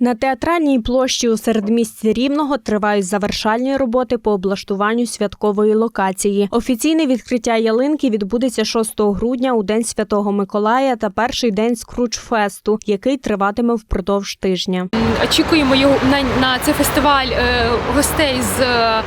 На театральній площі у середмісті Рівного тривають завершальні роботи по облаштуванню святкової локації. Офіційне відкриття ялинки відбудеться 6 грудня у день Святого Миколая та перший день скручфесту, який триватиме впродовж тижня. Очікуємо його на, цей фестиваль е, гостей з е,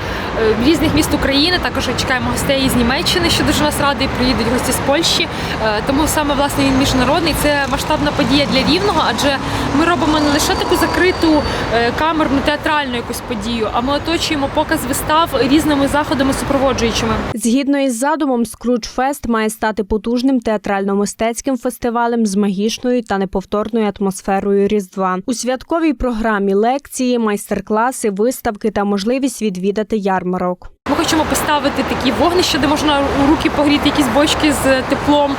різних міст України. Також чекаємо гостей з Німеччини, що дуже нас радий. Приїдуть гості з Польщі. Е, тому саме власне він міжнародний. Це масштабна подія для рівного, адже ми робимо не лише таку закриту е, камерну театральну якусь подію, а ми оточуємо показ вистав різними заходами супроводжуючими. Згідно із задумом, Скрудж-фест має стати потужним театрально-мистецьким фестивалем з магічною та неповторною атмосферою Різдва. У святковій програмі лекції, майстер-класи, виставки та можливість відвідати ярмарок. Ми хочемо поставити такі вогнища, де можна у руки погріти якісь бочки з теплом,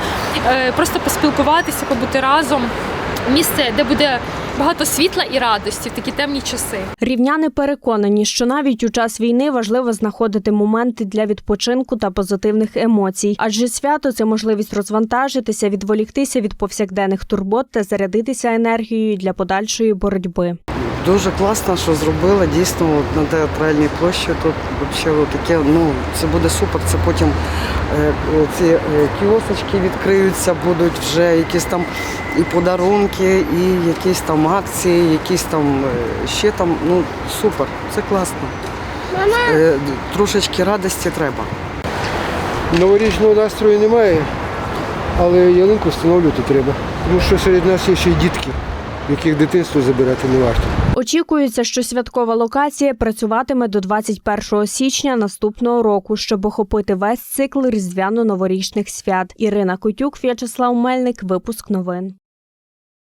е, просто поспілкуватися, побути разом. Місце, де буде багато світла і радості в такі темні часи. Рівняни переконані, що навіть у час війни важливо знаходити моменти для відпочинку та позитивних емоцій, адже свято це можливість розвантажитися, відволіктися від повсякденних турбот та зарядитися енергією для подальшої боротьби. Дуже класно, що зробили дійсно от на театральній площі. Тут взагалі таке, ну це буде супер. Це потім е, ці е, кіосочки відкриються, будуть вже якісь там і подарунки, і якісь там акції, якісь там е, ще там. Ну супер, це класно. Е, трошечки радості треба. Новорічного настрою немає, але ялинку встановлювати треба. Тому що серед нас є ще й дітки, яких дитинство забирати не варто. Очікується, що святкова локація працюватиме до 21 січня наступного року, щоб охопити весь цикл різдвяно-новорічних свят. Ірина Котюк, В'ячеслав Мельник, випуск новин.